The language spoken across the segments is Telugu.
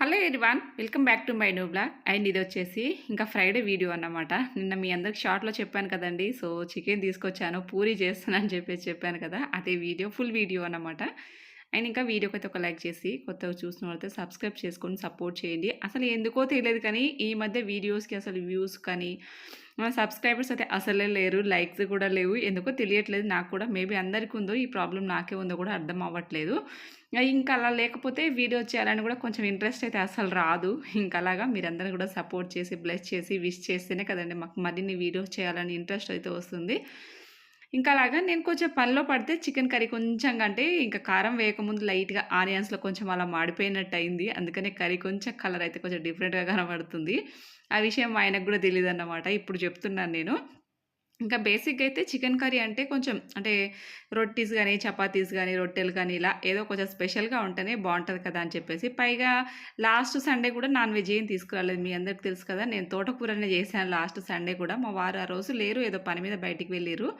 Hello everyone welcome back to my new blog. And ఇది వచ్చేసి ఇంకా ఫ్రైడే వీడియో అన్నమాట. నిన్న మీ అందరికి షార్ట్లో చెప్పాను కదండి. సో చికెన్ తీసుకొచ్చాను పూరి చేస్తానని చెప్పేసి చెప్పాను కదా. అదే వీడియో ఫుల్ వీడియో అన్నమాట. అండ్ ఇంకా వీడియోకి అయితే ఒక లైక్ చేసి కొత్తగా చూసిన వాళ్ళతో సబ్స్క్రైబ్ చేసుకొని సపోర్ట్ చేయండి. అసలు ఎందుకో తెలియదు కానీ ఈ మధ్య వీడియోస్కి అసలు వ్యూస్ కానీ సబ్స్క్రైబర్స్ అయితే అసలే లేరు లైక్స్ కూడా లేవు. ఎందుకో తెలియట్లేదు నాకు కూడా. మేబీ అందరికీ ఉందో ఈ ప్రాబ్లం నాకే ఉందో కూడా అర్థం అవ్వట్లేదు. ఇంకా అలా లేకపోతే వీడియో చేయాలని కూడా కొంచెం ఇంట్రెస్ట్ అయితే అసలు రాదు. ఇంకా అలాగా మీరందరూ కూడా సపోర్ట్ చేసి బ్లెస్ చేసి విష్ చేస్తేనే కదండి మాకు మరిన్ని వీడియోస్ చేయాలని ఇంట్రెస్ట్ అయితే వస్తుంది. ఇంకా అలాగా నేను కొంచెం పనిలో పడితే చికెన్ కర్రీ కొంచెం అంటే ఇంకా కారం వేయకముందు లైట్గా ఆనియన్స్లో కొంచెం అలా మాడిపోయినట్టు అయింది అందుకనే కర్రీ కొంచెం కలర్ అయితే కొంచెం డిఫరెంట్గా కనబడుతుంది. ఆ విషయం ఆయనకు కూడా తెలియదు అన్నమాట ఇప్పుడు చెప్తున్నాను నేను. ఇంకా బేసిక్గా అయితే చికెన్ కర్రీ అంటే కొంచెం అంటే రొట్టీస్ కానీ చపాతీస్ కానీ రొట్టెలు కానీ ఇలా ఏదో కొంచెం స్పెషల్గా ఉంటేనే బాగుంటుంది కదా అని చెప్పేసి పైగా లాస్ట్ సండే కూడా నాన్ వెజ్ ఏం తీసుకురాలేదు. మీ అందరికి తెలుసు కదా నేను తోటకూరనే చేశాను లాస్ట్ సండే కూడా. మా వారు ఆ రోజు లేరు ఏదో పని మీద బయటికి వెళ్ళారు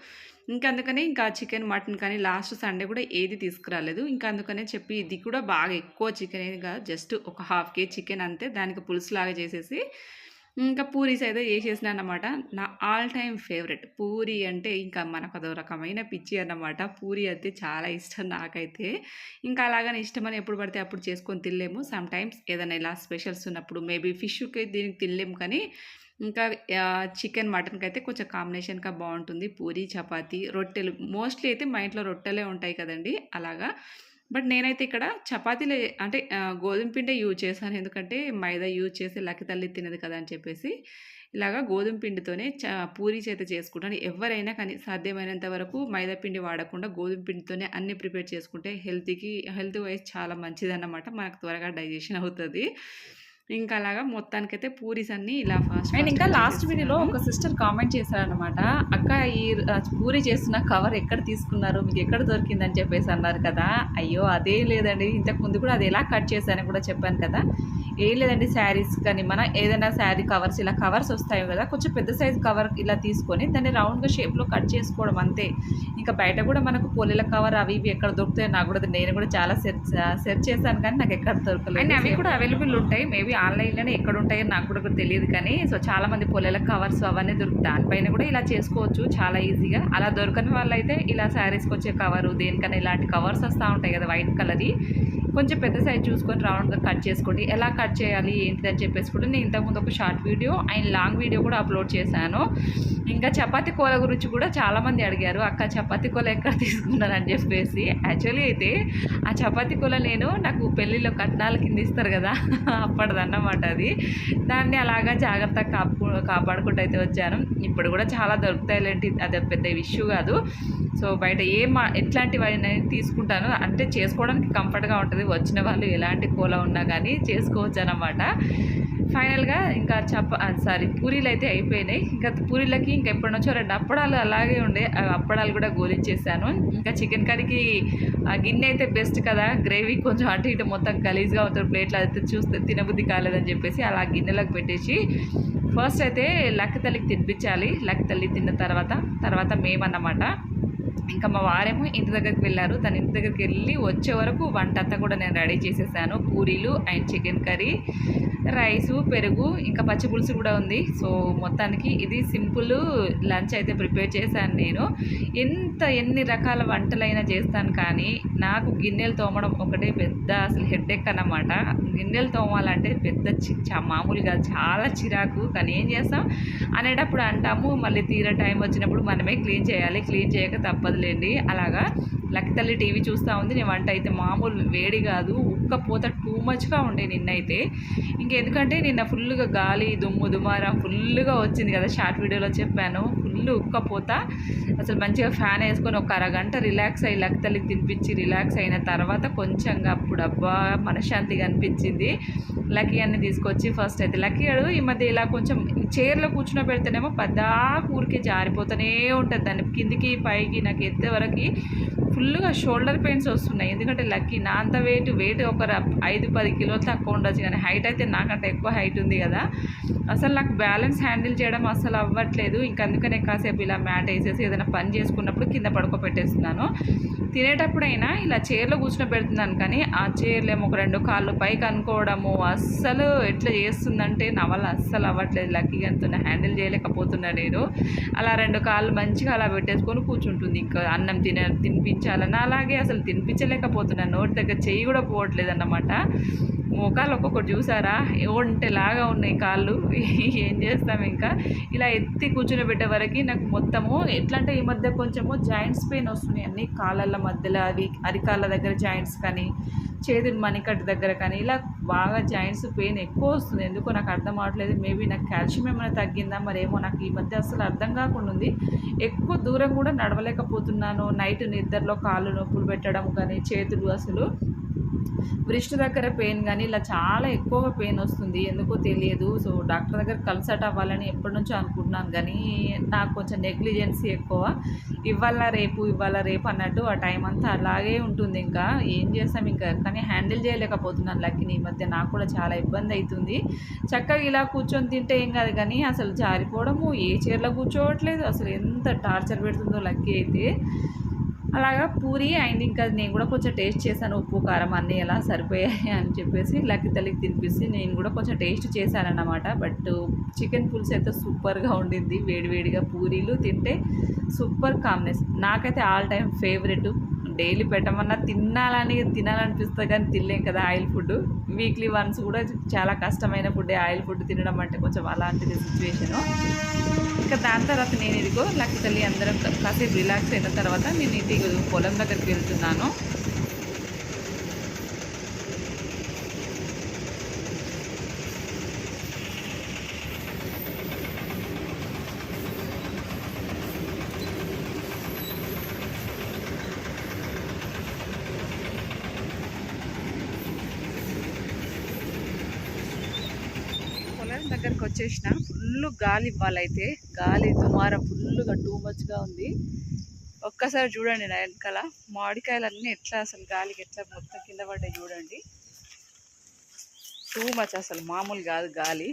ఇంకా అందుకని ఇంకా చికెన్ మటన్ కానీ లాస్ట్ సండే కూడా ఏది తీసుకురాలేదు. ఇంకా అందుకనే చెప్పి ఇది కూడా బాగా ఎక్కువ చికెన్ జస్ట్ ఒక హాఫ్ కేజీ చికెన్ అంతే. దానికి పులుసు లాగా చేసేసి ఇంకా పూరీస్ అయితే చేసేసిన అనమాట నా ఆల్ టైమ్ ఫేవరెట్ పూరి అంటే ఇంకా మనకు అదో రకమైన పిచ్చి అన్నమాట. పూరి అయితే చాలా ఇష్టం నాకైతే. ఇంకా అలాగని ఇష్టమని ఎప్పుడు పడితే అప్పుడు చేసుకొని తినలేము. సమ్ టైమ్స్ ఏదైనా ఇలా స్పెషల్స్ ఉన్నప్పుడు మేబీ ఫిష్కి దీనికి తినలేము కానీ ఇంకా చికెన్ మటన్కి అయితే కొంచెం కాంబినేషన్గా బాగుంటుంది పూరి చపాతీ రొట్టెలు. మోస్ట్లీ అయితే మా ఇంట్లో రొట్టెలే ఉంటాయి కదండి అలాగా. బట్ నేనైతే ఇక్కడ చపాతీలు అంటే గోధుమ పిండే యూజ్ చేశాను. ఎందుకంటే మైదా యూజ్ చేసి లక్కి తల్లి తినదు కదా అని చెప్పేసి ఇలాగా గోధుమ పిండితోనే చ పూరి చేత చేసుకుంటాను. ఎవరైనా కానీ సాధ్యమైనంత వరకు మైదా పిండి వాడకుండా గోధుమ పిండితోనే అన్ని ప్రిపేర్ చేసుకుంటే హెల్త్కి హెల్త్ వైజ్ చాలా మంచిదన్నమాట. మనకు త్వరగా డైజెషన్ అవుతుంది. ఇంకా అలాగా మొత్తానికైతే పూరీస్ అన్ని ఇలా ఫాస్ట్ అండ్ ఇంకా లాస్ట్ వీడియోలో ఒక సిస్టర్ కామెంట్ చేశారనమాట అక్క ఈ పూరి చేస్తున్న కవర్ ఎక్కడ తీసుకున్నారు? మీకు ఎక్కడ దొరికిందని చెప్పేసి అన్నారు కదా. అయ్యో అదే లేదండి. ఇంతకు ముందు కూడా అది ఎలా కట్ చేశానని కూడా చెప్పాను కదా. ఏం లేదండి శారీస్ కానీ మన ఏదైనా శారీ కవర్స్ ఇలా కవర్స్ వస్తాయి కదా కొంచెం పెద్ద సైజు కవర్ ఇలా తీసుకొని దాన్ని రౌండ్గా షేప్లో కట్ చేసుకోవడం అంతే. ఇంకా బయట కూడా మనకు పొలిల కవర్ అవి ఇవి ఎక్కడ దొరుకుతాయో నాకు కూడా నేను కూడా చాలా సెర్చ్ సెర్చ్ చేశాను కానీ నాకు ఎక్కడ దొరకలేదు. అవి కూడా అవైలబుల్ ఉంటాయి మేబీ ఆన్లైన్లోనే ఎక్కడ ఉంటాయో నాకు కూడా తెలియదు కానీ సో చాలా మంది కవర్స్ అవన్నీ దొరుకుతాయి. దానిపైన కూడా ఇలా చేసుకోవచ్చు చాలా ఈజీగా. అలా దొరకని వాళ్ళైతే ఇలా శారీస్కి వచ్చే కవరు దేనికన్నా ఇలాంటి కవర్స్ వస్తూ ఉంటాయి కదా వైట్ కలర్ది కొంచెం పెద్ద సైజ్ చూసుకొని రౌండ్గా కట్ చేసుకోండి. ఎలా కట్ చేయాలి ఏంటిదని చెప్పేసి కూడా నేను ఇంతకుముందు ఒక short video and long video కూడా అప్లోడ్ చేశాను. ఇంకా చపాతీ కూర గురించి కూడా చాలామంది అడిగారు అక్క చపాతీ కూర ఎక్కడ తీసుకున్నానని చెప్పేసి. యాక్చువల్లీ అయితే ఆ చపాతీ కూర నేను నాకు పెళ్ళిలో కట్నాల కింద ఇస్తారు కదా అప్పటిదన్నమాట అది. దాన్ని అలాగా జాగ్రత్తగా కాపు కాపాడుకుంటూ అయితే వచ్చాను. ఇప్పుడు కూడా చాలా దొరుకుతాయి అది పెద్ద ఇష్యూ కాదు. సో బయట ఏ మా ఎట్లాంటివైనా తీసుకుంటాను అంటే చేసుకోవడానికి కంఫర్ట్గా ఉంటుంది. వచ్చిన వాళ్ళు ఎలాంటి కూల ఉన్నా కానీ చేసుకోవచ్చు అనమాట ఫైనల్గా ఇంకా చప సారీ పూరీలు అయితే అయిపోయినాయి. ఇంకా పూరీలకి ఇంకా ఎప్పటి నుంచో రెండు అప్పడాలు అలాగే ఉండే అప్పడాలు కూడా గోలించేసాను ఇంకా చికెన్ కర్రీకి గిన్నె అయితే బెస్ట్ కదా. గ్రేవీ కొంచెం అటు ఇటు మొత్తం గలీజ్గా ఉంటుంది. ప్లేట్లు అయితే చూస్తే తినబుద్ధి కాలేదని చెప్పేసి అలా గిన్నెలకు పెట్టేసి ఫస్ట్ అయితే లక్క తల్లికి తినిపించాలి. లక్క తల్లి తిన్న తర్వాత తర్వాత మేమన్నమాట. ఇంకా మా వారేమో ఇంటి దగ్గరికి వెళ్ళారు. తన ఇంటి దగ్గరికి వెళ్ళి వచ్చే వరకు వంట అంతా కూడా నేను రెడీ చేసేసాను. పూరీలు అండ్ చికెన్ కర్రీ. రైసు పెరుగు ఇంకా పచ్చి పులుసు కూడా ఉంది. సో మొత్తానికి ఇది సింపుల్ లంచ్ అయితే ప్రిపేర్ చేశాను నేను. ఎంత ఎన్ని రకాల వంటలైనా చేస్తాను కానీ నాకు గిన్నెలు తోమడం ఒకటే పెద్ద అసలు హెడ్ఎక్ అన్నమాట. గిన్నెలు తోమాలంటే పెద్ద మామూలుగా చాలా చిరాకు. కానీ ఏం చేస్తాం? అనేటప్పుడు అంటాము మళ్ళీ తీర టైం వచ్చినప్పుడు మనమే క్లీన్ చేయాలి. క్లీన్ చేయక తప్పదులేండి. అలాగా లక్కితల్లి టీవీ చూస్తూ ఉంది. నేను వంట అయితే మామూలు వేడి కాదు ఉక్కపోత టూ మచ్గా ఉండే నిన్నైతే. ఇంకెందుకంటే నిన్న ఫుల్గా గాలి దుమ్ము దుమారం ఫుల్గా వచ్చింది కదా షార్ట్ వీడియోలో చెప్పాను. ఫుల్ ఉక్కపోత. అసలు మంచిగా ఫ్యాన్ వేసుకొని ఒక అరగంట రిలాక్స్ అయ్యి లక్తలికి తినిపించి రిలాక్స్ అయిన తర్వాత కొంచెంగా అప్పుడు అబ్బా మనశ్శాంతిగా అనిపించింది లక్కీ అన్ని తీసుకొచ్చి ఫస్ట్ అయితే లక్కీ అడు ఈ మధ్య ఇలా కొంచెం చైర్లో కూర్చుని పెడితేనేమో పద్దా ఊరికే జారిపోతూనే ఉంటుంది దాన్ని. కిందికి పైకి నాకు ఎత్తే వరకు ఫుల్గా షోల్డర్ పెయిన్స్ వస్తున్నాయి. ఎందుకంటే లక్కీ నా అంత వెయిట్ వెయిట్ ఒక ఐదు పది కిలోలు తక్కువ ఉండొచ్చు. కానీ హైట్ అయితే నాకంటే ఎక్కువ హైట్ ఉంది కదా. అసలు నాకు బ్యాలెన్స్ హ్యాండిల్ చేయడం అసలు అవ్వట్లేదు. ఇంక అందుకనే కాసేపు ఇలా మ్యాట్ వేసేసి ఏదైనా పని చేసుకున్నప్పుడు కింద పడుకోబెట్టేస్తున్నాను. తినేటప్పుడైనా ఇలా చైర్లో కూర్చుని పెడుతున్నాను కానీ ఆ చైర్లు ఏమో ఒక రెండు కాళ్ళు పైకి అనుకోవడము అస్సలు ఎట్లా చేస్తుందంటే నా వల్ల అస్సలు అవ్వట్లేదు. లక్కీగా అంత హ్యాండిల్ చేయలేకపోతున్నా నేను. అలా రెండు కాళ్ళు మంచిగా అలా పెట్టేసుకొని కూర్చుంటుంది. ఇంకా అన్నం తిన తినిపించాలన్నా అలాగే అసలు తినిపించలేకపోతున్నా. నోటి దగ్గర చెయ్యి కూడా పోవట్లేదు అన్నమాట మోకాలు ఒక్కొక్కటి చూసారా? ఒంటెలాగా ఉన్నాయి కాళ్ళు. ఏం చేస్తాం ఇంకా? ఇలా ఎత్తి కూర్చుని పెట్టే వరకు నాకు మొత్తము ఎట్లా అంటే ఈ మధ్య కొంచెము జాయింట్స్ పెయిన్ వస్తున్నాయి అన్ని కాళ్ళ మధ్యలో అవి అరికాళ్ళ దగ్గర జాయింట్స్ కానీ చేతులు మణికట్టు దగ్గర కానీ ఇలా బాగా జాయింట్స్ పెయిన్ ఎక్కువ వస్తుంది. ఎందుకో నాకు అర్థం అవట్లేదు. మేబీ నాకు కాల్షియం ఏమైనా తగ్గిందా? మరేమో నాకు ఈ మధ్య అసలు అర్థం కాకుండా ఉంది. ఎక్కువ దూరం కూడా నడవలేకపోతున్నాను. నైట్ నిద్రలో కాళ్ళు నొప్పులు పెట్టడం కానీ చేతులు అసలు బ్రిస్ట్ దగ్గర పెయిన్ కానీ ఇలా చాలా ఎక్కువగా పెయిన్ వస్తుంది. ఎందుకో తెలియదు. సో డాక్టర్ దగ్గర కన్సల్ట్ అవ్వాలని ఎప్పటి నుంచో అనుకుంటున్నాను. కానీ నాకు కొంచెం నెగ్లిజెన్సీ ఎక్కువ. ఇవాళ రేపు ఇవాళ రేపు అన్నట్టు ఆ టైం అంతా అలాగే ఉంటుంది ఇంకా. ఏం చేస్తాం ఇంకా? కానీ హ్యాండిల్ చేయలేకపోతున్నాను లక్కీని. ఈ మధ్య నాకు కూడా చాలా ఇబ్బంది అవుతుంది చక్కగా ఇలా కూర్చొని తింటే ఏం కాదు కానీ అసలు జారిపోవడము ఏ చీరలో కూర్చోవట్లేదు. అసలు ఎంత టార్చర్ పెడుతుందో లక్కీ అయితే. అలాగా పూరి అండ్ ఇంకా నేను కూడా కొంచెం టేస్ట్ చేశాను. ఉప్పు కారం అన్నీ ఎలా సరిపోయాయి అని చెప్పేసి లక్కి తల్లికి తినిపిస్తే నేను కూడా కొంచెం టేస్ట్ చేశానన్నమాట. బట్ చికెన్ పులుసు అయితే సూపర్గా ఉండింది వేడివేడిగా పూరీలు తింటే సూపర్ కాంబినేషన్. నాకైతే ఆల్ టైమ్ ఫేవరెట్. డైలీ పెట్టమన్నా తినాలని తినాలనిపిస్తుంది కానీ తినలేం కదా ఆయిల్ ఫుడ్ వీక్లీ వన్స్ కూడా చాలా కష్టమైన ఫుడ్ ఆయిల్ ఫుడ్ తినడం అంటే కొంచెం అలాంటిది సిచ్యువేషను ఇంకా దాని తర్వాత నేను ఇదిగో లక్కీ తల్లి అందరం కాసేపు రిలాక్స్ అయిన తర్వాత నేను ఇంటికి పొలం దగ్గరికి వెళ్తున్నాను పొలం దగ్గరకు వచ్చేసిన ఫుల్ గాలి ఇవ్వాలైతే గాలి దుమారం ఫుల్గా టూ మచ్గా ఉంది. ఒక్కసారి చూడండి నా వెనకాల. మామిడికాయలన్నీ ఎట్లా అసలు గాలికి ఎట్లా మొత్తం కింద పడ్డాయి చూడండి. టూ మచ్ అసలు మామూలు కాదు గాలి.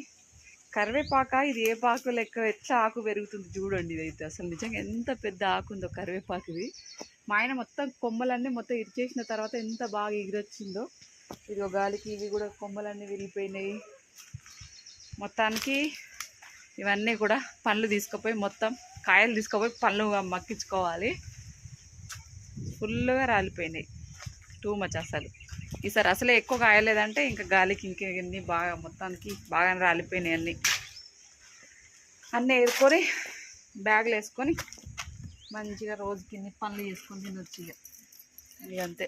కరివేపాక ఇది ఏ పాకు లెక్క ఎట్లా ఆకు పెరుగుతుంది చూడండి ఇదైతే. అసలు నిజంగా ఎంత పెద్ద ఆకు ఉందో కరివేపాకు ఇది. మా ఆయన మొత్తం కొమ్మలన్నీ మొత్తం ఇరిచేసిన తర్వాత ఎంత బాగా ఎగిరొచ్చిందో. ఇది గాలికి ఇవి కూడా కొమ్మలన్నీ విరిగిపోయినాయి. మొత్తానికి ఇవన్నీ కూడా పండ్లు తీసుకుపోయి మొత్తం కాయలు తీసుకుపోయి పండ్లు మక్కించుకోవాలి. ఫుల్గా రాలిపోయినాయి. టూ మచ్ అసలు. ఈసారి అసలే ఎక్కువ కాయలేదంటే ఇంకా గాలికి ఇంకెన్ని బాగా మొత్తానికి బాగా రాలిపోయినాయి అన్నీ. అన్నీ ఏరుకొని బ్యాగ్లు వేసుకొని మంచిగా రోజుకి ఇన్ని పనులు చేసుకొని తినొచ్చు ఇక. ఇక అంతే.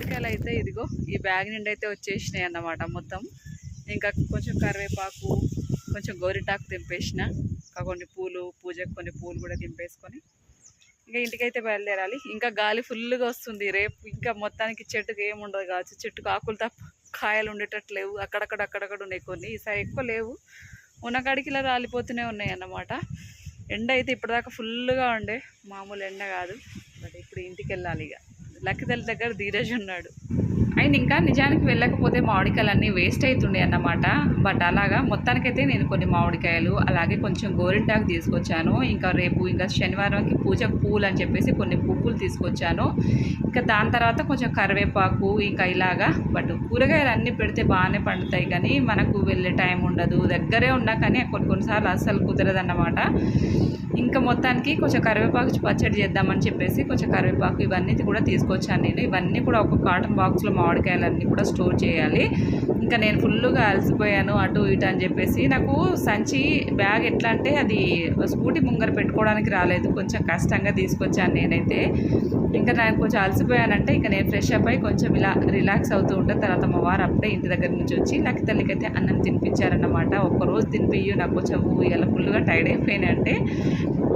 మామిడికాయలు అయితే ఇదిగో ఈ బ్యాగ్ నిండి అయితే వచ్చేసినాయి అన్నమాట మొత్తం. ఇంకా కొంచెం కరివేపాకు కొంచెం గోరిటాకు తెంపేసిన. ఇంకా కొన్ని పూలు పూజకు కొన్ని పూలు కూడా తెంపేసుకొని. ఇంకా ఇంటికైతే బయలుదేరాలి. ఇంకా గాలి ఫుల్గా వస్తుంది రేపు. ఇంకా మొత్తానికి చెట్టుకి ఏముండదు కావచ్చు. చెట్టుకు ఆకులు తప్ప కాయలు ఉండేటట్టు లేవు అక్కడక్కడ అక్కడక్కడ ఉన్నాయి కొన్ని. ఈసారి ఎక్కువ లేవు. ఉన్న కాడికి ఇలా రాలిపోతూనే ఉన్నాయి అన్నమాట. ఎండ అయితే ఇప్పటిదాకా ఫుల్గా ఉండే. మామూలు ఎండ కాదు. బట్ ఇప్పుడు ఇంటికి వెళ్ళాలి ఇక. లక్కిదల్ దగ్గర ధీరజ్ ఉన్నాడు. అండ్ ఇంకా నిజానికి వెళ్ళకపోతే మామిడికాయలన్నీ వేస్ట్ అవుతుండే అన్నమాట. బట్ అలాగా మొత్తానికైతే నేను కొన్ని మామిడికాయలు అలాగే కొంచెం గోరింటాకు తీసుకొచ్చాను. ఇంకా రేపు ఇంకా శనివారంకి పూజ పూలు అని చెప్పేసి కొన్ని పువ్వులు తీసుకొచ్చాను. ఇంకా దాని తర్వాత కొంచెం కరివేపాకు ఇంకా ఇలాగా. బట్ కూరగాయలు అన్నీ పెడితే బాగానే పండుతాయి కానీ మనకు వెళ్ళే టైం ఉండదు. దగ్గరే ఉన్నా కానీ కొన్ని కొన్నిసార్లు అస్సలు కుదరదన్నమాట. ఇంకా మొత్తానికి కొంచెం కరివేపాకు పచ్చడి చేద్దామని చెప్పేసి కొంచెం కరివేపాకు ఇవన్నీ కూడా తీసుకొచ్చాను నేను. ఇవన్నీ కూడా ఒక కాటన్ బాక్స్లో మామిడికాయలన్నీ కూడా స్టోర్ చేయాలి. ఇంకా నేను ఫుల్గా అలసిపోయాను అటు ఇటు అని చెప్పేసి. నాకు సంచి బ్యాగ్ ఎట్లా అంటే అది స్కూటీ ముంగర పెట్టుకోవడానికి రాలేదు. కొంచెం కష్టంగా తీసుకొచ్చాను నేనైతే. ఇంకా నేను కొంచెం అలసిపోయానంటే ఇంకా నేను ఫ్రెష్ అప్ అయి కొంచెం ఇలా రిలాక్స్ అవుతూ ఉంటాను తర్వాత మా వారు అప్పుడే ఇంటి దగ్గర నుంచి వచ్చి నాకు తల్లికైతే అన్నం తినిపించారన్నమాట. ఒక్కరోజు తినిపియ్యు నాకు కొంచెం ఇలా ఫుల్గా టైర్డ్ అయిపోయినంటే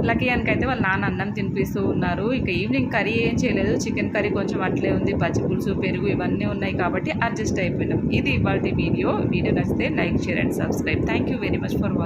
లక్కీ అయితే వాళ్ళ నాన్న అన్నం తినిపిస్తూ ఉన్నారు. ఇంకా ఈవినింగ్ కర్రీ ఏం చేయలేదు. చికెన్ కర్రీ కొంచెం అట్లే ఉంది. పచ్చి పులుసు పెరుగు ఇవన్నీ ఉన్నాయి కాబట్టి అడ్జస్ట్ అయిపోయినాం. ఇది ఇవాళ వీడియో. వీడియో నచ్చితే like share and subscribe. Thank you very much for watching